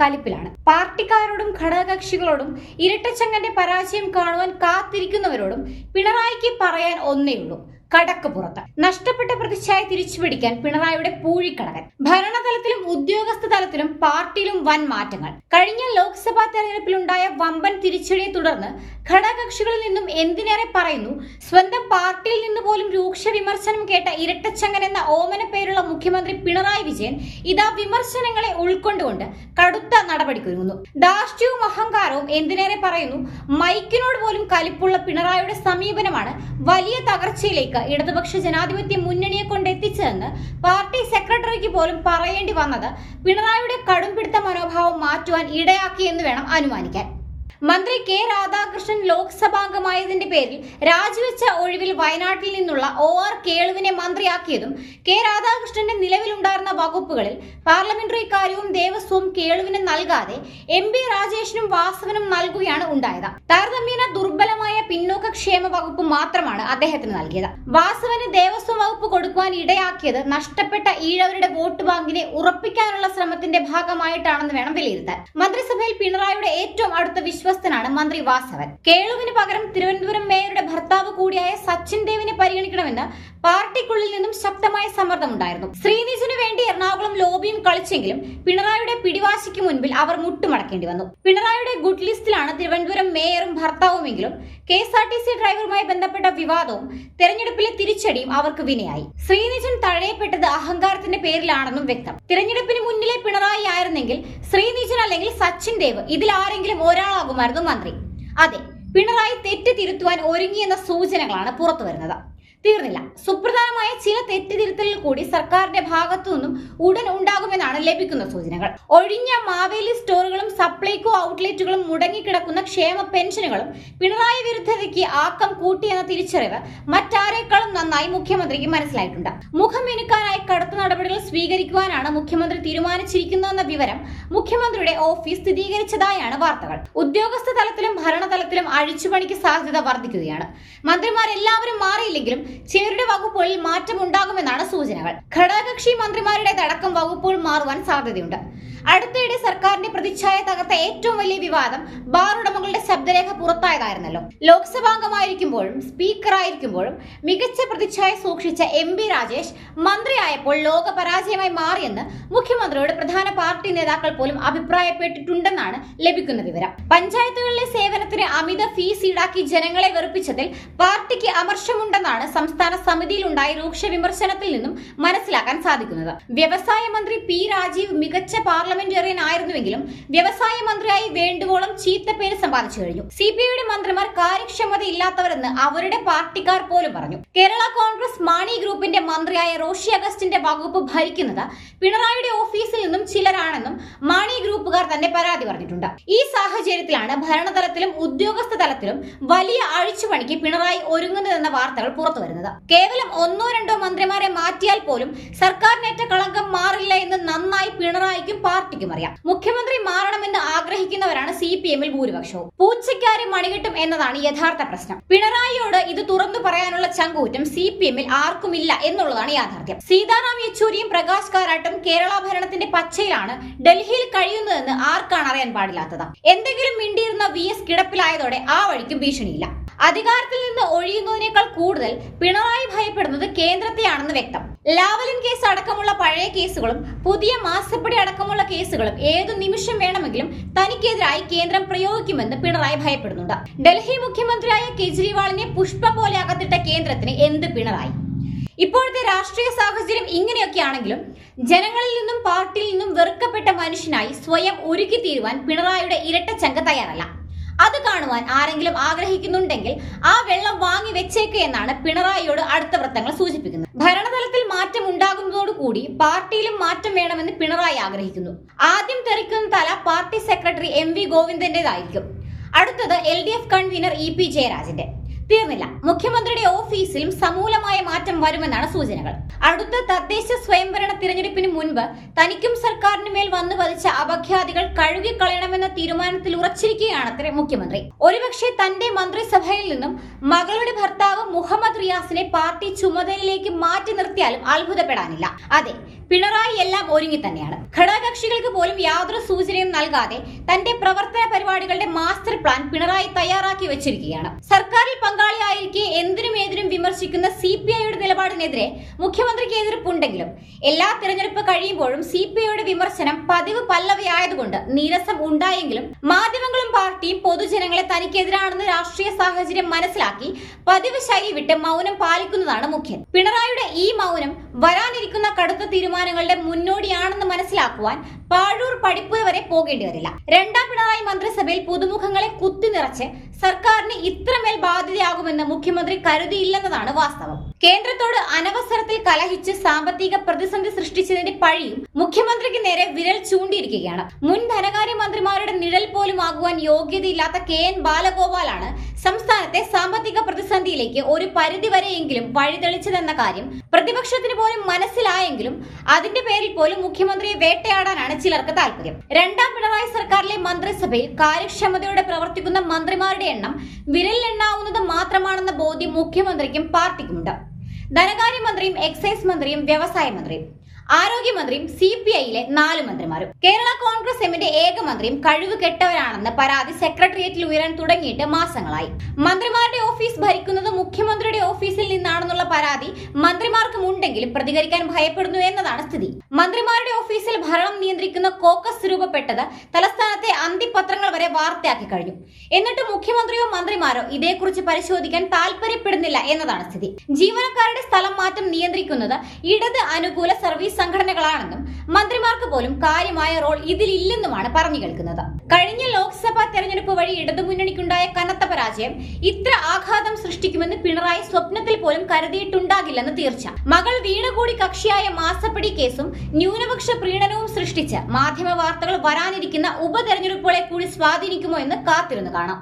കലിപ്പിലാണ്. പാർട്ടിക്കാരോടും ഘടകകക്ഷികളോടും ഇരട്ടച്ചങ്ങന്റെ പരാജയം കാണുവാൻ കാത്തിരിക്കുന്നവരോടും പിണറായിക്ക് പറയാൻ ഒന്നേയുള്ളൂ. കടക്ക് പുറത്ത്. നഷ്ടപ്പെട്ട പ്രതിച്ഛായ തിരിച്ചുപിടിക്കാൻ പിണറായിയുടെ പൂഴിക്കടകൻ. ഭരണതലത്തിലും ഉദ്യോഗസ്ഥ തലത്തിലും പാർട്ടിയിലും വൻ മാറ്റങ്ങൾ. കഴിഞ്ഞ ലോക്സഭാ തെരഞ്ഞെടുപ്പിലുണ്ടായ വമ്പൻ തിരിച്ചടിയെ തുടർന്ന് ഘടകകക്ഷികളിൽ നിന്നും എന്തിനേറെ പറയുന്നു? സ്വന്തം പാർട്ടിയിൽ നിന്ന് പോലും രൂക്ഷ വിമർശനം കേട്ട ഇരട്ടച്ചങ്ങൻ എന്ന ഓമന പേരുള്ള മുഖ്യമന്ത്രി പിണറായി വിജയൻ ഇതാ വിമർശനങ്ങളെ ഉൾക്കൊണ്ടുകൊണ്ട് കടുത്ത നടപടിക്കൊരുങ്ങുന്നു. ധാർഷ്ട്യവും അഹങ്കാരവും എന്തിനേറെ പറയുന്നു? മൈക്കിനോട് പോലും കലിപ്പുള്ള പിണറായിയുടെ സമീപനമാണ് വലിയ തകർച്ചയിലേക്ക് ഇടതുപക്ഷ ജനാധിപത്യ മുന്നണിയെ കൊണ്ട് കൊണ്ടെത്തിച്ചതെന്ന് പാർട്ടി സെക്രട്ടറിക്ക് പോലും പറയേണ്ടി വന്നത് പിണറായിയുടെ കടുംപിടുത്ത മനോഭാവം മാറ്റുവാൻ ഇടയാക്കിയെന്ന് വേണം അനുമാനിക്കാൻ. മന്ത്രി കെ രാധാകൃഷ്ണൻ ലോക്സഭാംഗമായതിന്റെ പേരിൽ രാജിവെച്ച ഒഴിവിൽ വയനാട്ടിൽ നിന്നുള്ള ഒ ആർ കേളുവിനെ മന്ത്രിയാക്കിയതും കെ രാധാകൃഷ്ണന്റെ നിലവിലുണ്ടായിരുന്ന വകുപ്പുകളിൽ പാർലമെന്ററി കാര്യവും ദേവസ്വവും കേളുവിന് നൽകാതെ എം ബി രാജേഷിനും വാസവനും നൽകുകയാണ് ഉണ്ടായത്. താരതമ്യേന ദുർബലമായ പിന്നോക്ക ക്ഷേമ വകുപ്പ് മാത്രമാണ് അദ്ദേഹത്തിന് നൽകിയത്. വാസവന് ദേവസ്വം വകുപ്പ് കൊടുക്കുവാൻ ഇടയാക്കിയത് നഷ്ടപ്പെട്ട ഈഴവരുടെ വോട്ട് ബാങ്കിനെ ഉറപ്പിക്കാനുള്ള ശ്രമത്തിന്റെ ഭാഗമായിട്ടാണെന്ന് വേണം വിലയിരുത്താൻ. മന്ത്രിസഭയിൽ പിണറായിയുടെ ഏറ്റവും അടുത്ത വിശ്വസ്തനാണ് മന്ത്രി വാസവൻ. കേളുവിന് പകരം തിരുവനന്തപുരം മേയറുടെ ഭർത്താവ് കൂടിയായ സച്ചിൻ ദേവിനെ പരിഗണിക്കണമെന്ന് പാർട്ടിക്കുള്ളിൽ നിന്നും ശക്തമായ സമ്മർദ്ദം ഉണ്ടായിരുന്നു. ശ്രീനിജിനു വേണ്ടി എറണാകുളം ലോബിയും കളിച്ചെങ്കിലും പിണറായിയുടെ പിടിവാശിക്ക് മുൻപിൽ അവർ മുട്ടുമടക്കേണ്ടി വന്നു. പിണറായിയുടെ ഗുഡ് ലിസ്റ്റിലാണ് തിരുവനന്തപുരം മേയറും ഭർത്താവുമെങ്കിലും K S R T C ഡ്രൈവറുമായി ബന്ധപ്പെട്ട വിവാദവും തെരഞ്ഞെടുപ്പിലെ തിരിച്ചടിയും അവർക്ക് വിനയായി. ശ്രീനിജൻ തഴയപ്പെട്ടത് അഹങ്കാരത്തിന്റെ പേരിലാണെന്നും വ്യക്തം. തിരഞ്ഞെടുപ്പിന് മുന്നിലെ പിണറായി ആയിരുന്നെങ്കിൽ ശ്രീനിജൻ അല്ലെങ്കിൽ സച്ചിൻ ദേവ് ഇതിൽ ആരെങ്കിലും ഒരാളാകുമായിരുന്നു മന്ത്രി. അതെ പിണറായി തെറ്റ് തിരുത്തുവാൻ ഒരുങ്ങിയെന്ന സൂചനകളാണ് പുറത്തു വരുന്നത് തീർന്നില്ല. സുപ്രധാനമായ ചില തെറ്റിതിരുത്തലിൽ കൂടി സർക്കാരിന്റെ ഭാഗത്തു നിന്നും ഉടൻ ഉണ്ടാകുമെന്നാണ് ലഭിക്കുന്ന സൂചനകൾ. ഒഴിഞ്ഞ മാവേലി സ്റ്റോറുകളും സപ്ലൈകോ ഔട്ട്ലെറ്റുകളും മുടങ്ങിക്കിടക്കുന്ന ക്ഷേമ പെൻഷനുകളും പിണറായി വിരുദ്ധതയ്ക്ക് ആക്കം കൂട്ടിയെന്ന തിരിച്ചറിവ് മറ്റാരേക്കാളും നന്നായി മുഖ്യമന്ത്രിക്ക് മനസ്സിലായിട്ടുണ്ട്. മുഖമെനുക്കാനായി കടുത്ത നടപടികൾ സ്വീകരിക്കുവാനാണ് മുഖ്യമന്ത്രി തീരുമാനിച്ചിരിക്കുന്നതെന്ന വിവരം മുഖ്യമന്ത്രിയുടെ ഓഫീസ് സ്ഥിരീകരിച്ചതായാണ് വാർത്തകൾ. ഉദ്യോഗസ്ഥ തലത്തിലും ഭരണതലത്തിലും അഴിച്ചുപണിക്ക് സാധ്യത വർദ്ധിക്കുകയാണ്. മന്ത്രിമാരെല്ലാവരും മാറിയില്ലെങ്കിലും ചിലരുടെ വകുപ്പുകളിൽ മാറ്റമുണ്ടാകുമെന്നാണ് സൂചനകൾ. ഘടകകക്ഷി മന്ത്രിമാരുടെ തടക്കം വകുപ്പുകൾ മാറുവാൻ സാധ്യതയുണ്ട്. അടുത്തിടെ സർക്കാരിന്റെ പ്രതിച്ഛായ തകർത്ത ഏറ്റവും വലിയ വിവാദം ബാർ ഉടമകളുടെ ശബ്ദരേഖ പുറത്തായതായിരുന്നല്ലോ. ലോക്സഭാംഗമായിരിക്കുമ്പോഴും സ്പീക്കറായിരിക്കുമ്പോഴും മികച്ച പ്രതിച്ഛായ സൂക്ഷിച്ച എം ബി രാജേഷ് മന്ത്രിയായപ്പോൾ ലോക പരാജയമായി മാറിയെന്ന് മുഖ്യമന്ത്രിയുടെ പ്രധാന പാർട്ടി നേതാക്കൾ പോലും അഭിപ്രായപ്പെട്ടിട്ടുണ്ടെന്നാണ് ലഭിക്കുന്ന വിവരം. പഞ്ചായത്തുകളിലെ സേവനത്തിന് അമിത ഫീസ് ഈടാക്കി ജനങ്ങളെ വെറുപ്പിച്ചതിൽ പാർട്ടിക്ക് അമർഷമുണ്ടെന്നാണ് സംസ്ഥാന സമിതിയിലുണ്ടായ രൂക്ഷ വിമർശനത്തിൽ നിന്നും മനസ്സിലാക്കാൻ സാധിക്കുന്നത്. വ്യവസായ മന്ത്രി പി രാജീവ് മികച്ച പാർലമെന്റേറിയൻ ആയിരുന്നുവെങ്കിലും വ്യവസായ മന്ത്രിയായി വേണ്ടുവോളം ചീത്ത പേര് സമ്പാദിച്ചു കഴിഞ്ഞു. സി പി ഐയുടെ മന്ത്രിമാർ കാര്യക്ഷമതയില്ലാത്തവരെന്ന് അവരുടെ പാർട്ടിക്കാർ പോലും പറഞ്ഞു. കേരള കോൺഗ്രസ് മാണി ഗ്രൂപ്പിന്റെ മന്ത്രിയായ റോഷി അഗസ്റ്റിന്റെ വകുപ്പ് ഭരിക്കുന്നത് പിണറായിയുടെ ഓഫീസിൽ നിന്നും ചിലരാണെന്നും മാണി ഗ്രൂപ്പുകാർ തന്നെ പരാതി പറഞ്ഞിട്ടുണ്ട്. ഈ സാഹചര്യത്തിലാണ് ഭരണതലത്തിലും ഉദ്യോഗസ്ഥ തലത്തിലും വലിയ അഴിച്ചുപണിക്ക് പിണറായി ഒരുങ്ങുന്നതെന്ന വാർത്തകൾ പുറത്തു വരുന്നത്. കേവലം ഒന്നോ രണ്ടോ മന്ത്രിമാരെ മാറ്റിയാൽ പോലും സർക്കാരിനേറ്റ കളങ്കം മാറില്ല എന്ന് നന്നായി പിണറായിക്കും പാർട്ടിക്കും അറിയാം. മുഖ്യമന്ത്രി മാറണമെന്ന് ആഗ്രഹിക്കുന്നവരാണ് സി പി എമ്മിൽ ഭൂരിപക്ഷവും. പൂച്ചയ്ക്കാരെ മണികിട്ടും എന്നതാണ് യഥാർത്ഥ പ്രശ്നം. പിണറായിയോട് ഇത് തുറന്നു പറയാനുള്ള ചങ്കൂറ്റം സി പി എമ്മിൽ ആർക്കുമില്ല എന്നുള്ളതാണ് യാഥാർത്ഥ്യം. സീതാറാം യെച്ചൂരിയും പ്രകാശ് കാരാട്ടും കേരള ഭരണത്തിന്റെ പച്ചയിലാണ് ഡൽഹിയിൽ കഴിയുന്നതെന്ന് ആർക്കാണ് അറിയാൻ പാടില്ലാത്തത്. എന്തെങ്കിലും മിണ്ടിയിരുന്ന വി എസ് കിടപ്പിലായതോടെ ആ വഴിക്കും ഭീഷണിയില്ല. അധികാരത്തിൽ നിന്ന് ഒഴിയുന്നതിനേക്കാൾ കൂടുതൽ പിണറായി ഭയപ്പെടുന്നത് കേന്ദ്രത്തെയാണെന്ന് വ്യക്തം. ലാവലിൻ കേസ് അടക്കമുള്ള പഴയ കേസുകളും പുതിയ മാസപ്പടി അടക്കമുള്ള കേസുകളും ഏതു നിമിഷം വേണമെങ്കിലും തനിക്കെതിരായി കേന്ദ്രം പ്രയോഗിക്കുമെന്ന് പിണറായി ഭയപ്പെടുന്നുണ്ട്. ഡൽഹി മുഖ്യമന്ത്രിയായ കെജ്രിവാളിനെ പുഷ്പ പോലെ അകത്തിട്ട കേന്ദ്രത്തിന് എന്ത് പിണറായി? ഇപ്പോഴത്തെ രാഷ്ട്രീയ സാഹചര്യം ഇങ്ങനെയൊക്കെയാണെങ്കിലും ജനങ്ങളിൽ നിന്നും പാർട്ടിയിൽ നിന്നും വെറുക്കപ്പെട്ട മനുഷ്യനായി സ്വയം ഒരുക്കി തീരുവാൻ പിണറായിയുടെ ഇരട്ട ഇരട്ടച്ചങ്ക തയ്യാറല്ല. അത് കാണുവാൻ ആരെങ്കിലും ആഗ്രഹിക്കുന്നുണ്ടെങ്കിൽ ആ വെള്ളം വാങ്ങി വെച്ചേക്ക് എന്നാണ് പിണറായിയോട് അടുത്ത വൃത്തങ്ങൾ സൂചിപ്പിക്കുന്നത്. ഭരണതലത്തിൽ മാറ്റം ഉണ്ടാകുന്നതോടുകൂടി പാർട്ടിയിലും മാറ്റം വേണമെന്ന് പിണറായി ആഗ്രഹിക്കുന്നു. ആദ്യം തെറിക്കുന്ന തല പാർട്ടി സെക്രട്ടറി എം വി ഗോവിന്ദന്റേതായിരിക്കും. അടുത്തത് L D F convener E P ജയരാജന്റെ. തീർന്നില്ല. മുഖ്യമന്ത്രിയുടെ ഓഫീസിലും സമൂലമായ മാറ്റം വരുമെന്നാണ് സൂചനകൾ. അടുത്ത തദ്ദേശ സ്വയംഭരണ തിരഞ്ഞെടുപ്പിന് മുൻപ് തനിക്കും സർക്കാരിന് മേൽ വന്നു പതിച്ച അപഖ്യാതികൾ കഴുകിക്കളയണമെന്ന തീരുമാനത്തിൽ ഉറച്ചിരിക്കുകയാണ് അത്ര മുഖ്യമന്ത്രി. ഒരുപക്ഷെ തന്റെ മന്ത്രിസഭയിൽ നിന്നും മകളുടെ ഭർത്താവ് മുഹമ്മദ് റിയാസിനെ പാർട്ടി ചുമതലയിലേക്ക് മാറ്റി നിർത്തിയാലും അത്ഭുതപ്പെടാനില്ല. അതെ പിണറായി എല്ലാം ഒരുങ്ങി തന്നെയാണ്. ഘടകകക്ഷികൾക്ക് പോലും യാതൊരു സൂചനയും നൽകാതെ തന്റെ പ്രവർത്തന പരിപാടികളുടെ മാസ്റ്റർ പ്ലാൻ പിണറായി തയ്യാറാക്കി വെച്ചിരിക്കുകയാണ്. സർക്കാരിൽ പങ്കാളിയായിരിക്കെ എന്തിനും ഏതിനും വിമർശിക്കുന്ന സി പി ഐയുടെ നിലപാടിനെതിരെ മുഖ്യമന്ത്രിക്ക് എതിർപ്പുണ്ടെങ്കിലും എല്ലാ തിരഞ്ഞെടുപ്പ് കഴിയുമ്പോഴും സി പി ഐയുടെ വിമർശനം പതിവ് പല്ലവയായതുകൊണ്ട് നീരസം ഉണ്ടായെങ്കിലും മാധ്യമങ്ങളും പാർട്ടിയും പൊതുജനങ്ങളെ തനിക്കെതിരാണെന്ന് രാഷ്ട്രീയ സാഹചര്യം മനസ്സിലാക്കി പതിവ് ശൈലി വിട്ട് മൗനം പാലിക്കുന്നതാണ് മുഖ്യം. പിണറായിയുടെ ഈ മൗനം വരാനിരിക്കുന്ന കടുത്ത തീരുമാനങ്ങളുടെ മുന്നോടിയാണെന്ന് മനസ്സിലാക്കുവാൻ പാഴൂർ പഠിപ്പ് വരെ പോകേണ്ടി വരില്ല. രണ്ടാം പിണറായി മന്ത്രിസഭയിൽ പുതുമുഖങ്ങളെ കുത്തി നിറച്ച് സർക്കാരിന് ഇത്രമേൽ ബാധ്യതയാകുമെന്ന് മുഖ്യമന്ത്രി കരുതിയില്ലെന്നതാണ് വാസ്തവം. കേന്ദ്രത്തോട് അനവസരത്തിൽ കലഹിച്ച് സാമ്പത്തിക പ്രതിസന്ധി സൃഷ്ടിച്ചതിന്റെ പഴിയും മുഖ്യമന്ത്രിക്ക് നേരെ വിരൽ ചൂണ്ടിയിരിക്കുകയാണ്. മുൻ ധനകാര്യ മന്ത്രിമാരുടെ നിഴൽ പോലും ആകുവാൻ യോഗ്യതയില്ലാത്ത കെ എൻ ബാലഗോപാലാണ് സംസ്ഥാനത്തെ സാമ്പത്തിക പ്രതിസന്ധിയിലേക്ക് ഒരു പരിധിവരെയെങ്കിലും വഴിതെളിച്ചതെന്ന കാര്യം പ്രതിപക്ഷത്തിന് പോലും മനസ്സിലായെങ്കിലും അതിന്റെ പേരിൽ പോലും മുഖ്യമന്ത്രിയെ വേട്ടയാടാനാണ് ചിലർക്ക് താല്പര്യം രണ്ടാം പിണറായി സർക്കാരിലെ മന്ത്രിസഭയിൽ കാര്യക്ഷമതയോടെ പ്രവർത്തിക്കുന്ന മന്ത്രിമാരുടെ എണ്ണം വിരലിലെണ്ണാവുന്നത് മാത്രമാണെന്ന ബോധ്യം മുഖ്യമന്ത്രിക്കും പാർട്ടിക്കുമുണ്ട്. ധനകാര്യമന്ത്രിയും എക്സൈസ് മന്ത്രിയും വ്യവസായ മന്ത്രിയും. ആരോഗ്യമന്ത്രിയും സി പി ഐയിലെ നാല് മന്ത്രിമാരും. കേരള കോൺഗ്രസ് എമ്മിന്റെ ഏക മന്ത്രിയും കഴിവ് കെട്ടവരാണെന്ന് പരാതി സെക്രട്ടേറിയറ്റിൽ ഉയരാൻ തുടങ്ങിയിട്ട് മാസങ്ങളായി. മന്ത്രിമാരുടെ ഓഫീസ് ഭരിക്കുന്നത് മുഖ്യമന്ത്രിയുടെ ഓഫീസിൽ നിന്നാണെന്നുള്ള പരാതി മന്ത്രിമാർക്കും ഉണ്ടെങ്കിലും പ്രതികരിക്കാൻ ഭയപ്പെടുന്നു എന്നതാണ് സ്ഥിതി. മന്ത്രിമാരുടെ ഓഫീസിൽ ഭരണം നിയന്ത്രിക്കുന്ന കോക്കസ് രൂപപ്പെട്ടത് തലസ്ഥാനത്തെ അന്തിപത്രങ്ങൾ വരെ വാർത്തയാക്കി കഴിഞ്ഞു. എന്നിട്ട് മുഖ്യമന്ത്രിയോ മന്ത്രിമാരോ ഇതേക്കുറിച്ച് പരിശോധിക്കാൻ താല്പര്യപ്പെടുന്നില്ല എന്നതാണ് സ്ഥിതി. ജീവനക്കാരുടെ സ്ഥലം മാറ്റം നിയന്ത്രിക്കുന്നത് ഇടത് അനുകൂല സർവീസ് സംഘടനകളാണെന്നും മന്ത്രിമാർക്ക് പോലും കാര്യമായ റോൾ ഇതിലില്ലെന്നുമാണ് പറഞ്ഞു കേൾക്കുന്നത്. കഴിഞ്ഞ ലോക്സഭാ തെരഞ്ഞെടുപ്പ് വഴി ഇടതുമുന്നണിക്കുണ്ടായ കനത്ത പരാജയം ഇത്ര ആഘാതം സൃഷ്ടിക്കുമെന്ന് പിണറായി സ്വപ്നത്തിൽ പോലും കരുതിയിട്ടുണ്ടാകില്ലെന്ന് തീർച്ച. മകൾ വീണകൂടി കക്ഷിയായ മാസപ്പടി കേസും ന്യൂനപക്ഷ പ്രീണനവും സൃഷ്ടിച്ച് മാധ്യമ വാർത്തകൾ വരാനിരിക്കുന്ന ഉപതെരഞ്ഞെടുപ്പുകളെ കൂടി സ്വാധീനിക്കുമോ എന്ന് കാത്തിരുന്നു കാണാം.